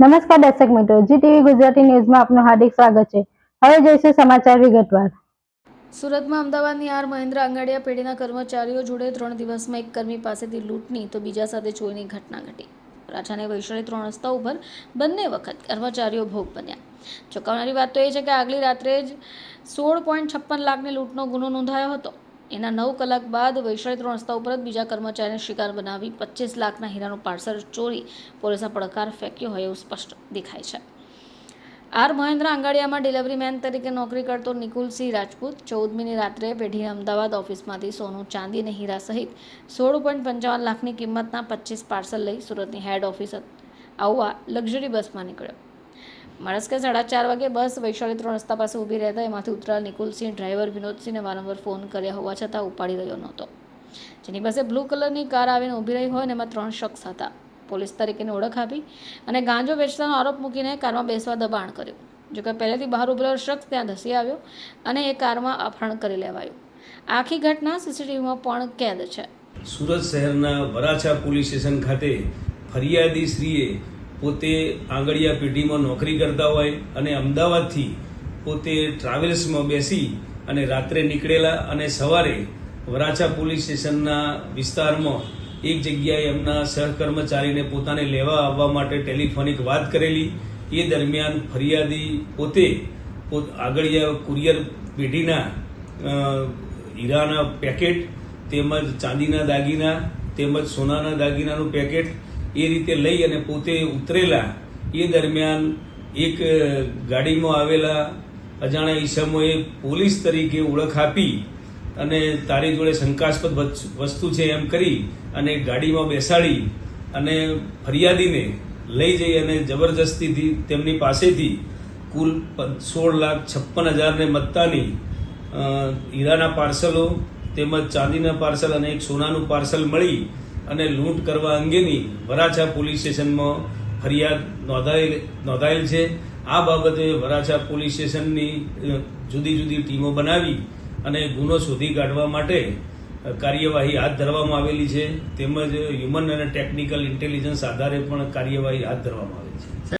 નમસ્કાર દર્શક મિત્રો જી ટીવી ગુજરાતી ન્યૂઝમાં આપનું હાર્દિક સ્વાગત છે. હવે જોઈશું સમાચાર વિગતવાર. સુરતમાં અમદાવાદની આર મહેન્દ્ર આંગડિયા પેઢીના કર્મચારીઓ જોડે ત્રણ દિવસમાં એક કર્મી પાસેથી લૂંટની, તો બીજા સાથે ચોરીની ઘટના ઘટી. રાજાને વૈશાળી ત્રણ રસ્તા ઉપર બંને વખત કર્મચારીઓ ભોગ બન્યા. ચોંકાવનારી વાત તો એ છે કે આગલી રાત્રે જ સોળ પોઈન્ટ છપ્પન લાખની લૂંટનો ગુનો નોંધાયો હતો. એના નવ કલાક બાદ વૈશાળી ત્રણ રસ્તા ઉપર જ બીજા કર્મચારીને શિકાર બનાવી પચીસ લાખના હીરાનું પાર્સલ ચોરી પોલીસના પડકાર ફેંક્યો હોય એવું સ્પષ્ટ દેખાય છે. આર મહેન્દ્ર આંગડિયામાં ડિલિવરી મેન તરીકે નોકરી કરતો નિકુલસિંહ રાજપૂત ચૌદમીની રાત્રે પેઢી અમદાવાદ ઓફિસમાંથી સોનું ચાંદી અને હીરા સહિત સોળ પોઈન્ટ પંચાવન લાખની કિંમતના પચીસ પાર્સલ લઈ સુરતની હેડ ઓફિસ આવવા લક્ઝરી બસમાં નીકળ્યો. મળસ્કે સાડા ચાર વાગે બસ વૈશાલી ત્રણ રસ્તા પાસે ઊભી રહેતા એમાંથી ઉતરેલા નિકુલસિંહ, ડ્રાઈવર વિનોદસિંહને વારંવાર ફોન કર્યા હોવા છતાં ઉપાડી રહ્યો નહોતો. જેની પાસે બ્લુ કલરની કાર આવીને ઊભી રહી હોય ને એમાં ત્રણ શખ્સ હતા. પોલીસ તરીકેની ઓળખ આપી અને ગાંજો વેચતાનો આરોપ મૂકીને કારમાં બેસવા દબાણ કર્યું. જોકે પહેલેથી બહાર ઉભેલો શખ્સ ત્યાં ધસી આવ્યો અને એ કારમાં અપહરણ કરી લેવાયું. આખી ઘટના સીસીટીવીમાં પણ કેદ છે. સુરત શહેરના વરાછા પોલીસ સ્ટેશન ખાતે ફરિયાદી શ્રીએ પોતે આંગળીયા પેઢીમાં નોકરી કરતા હોય અને અમદાવાદથી પોતે ટ્રાવેલ્સમાં બેસી અને રાત્રે નીકળેલા અને સવારે વરાછા પોલીસ સ્ટેશનના વિસ્તારમાં એક જગ્યાએ એમના સહકર્મચારીને પોતાને લેવા આવવા માટે ટેલિફોનિક વાત કરેલી. એ દરમિયાન ફરિયાદી પોતે પોત આગળિયા કુરિયર પેઢીના હીરાના પેકેટ તેમજ ચાંદીના દાગીના તેમજ સોનાના દાગીનાનું પેકેટ એ રીતે લઈ અને પોતે ઉતરેલા, એ દરમિયાન એક ગાડીમાં આવેલા અજાણ્યા ઈસમોએ પોલીસ તરીકે ઓળખ આપી અને તારી જોડે શંકાસ્પદ વસ્તુ- છે એમ કરી અને ગાડીમાં બેસાડી અને ફરિયાદીને લઈ જઈ અને જબરજસ્તીથી તેમની પાસેથી કુલ સોળ લાખ છપ્પન હજારને મત્તાની હીરાના પાર્સલો તેમજ ચાંદીના પાર્સલ અને એક સોનાનું પાર્સલ મળી અને લૂંટ કરવા અંગેની વરાછા પોલીસ સ્ટેશનમાં ફરિયાદ નોંધાયેલ નોંધાયેલ છે. આ બાબતે વરાછા પોલીસ સ્ટેશનની જુદી જુદી ટીમો બનાવી અને ગુનો શોધી કાઢવા માટે કાર્યવાહી હાથ ધરવામાં આવેલી છે. તેમજ હ્યુમન અને ટેકનિકલ ઇન્ટેલિજન્સ આધારે પણ કાર્યવાહી હાથ ધરવામાં આવેલી છે.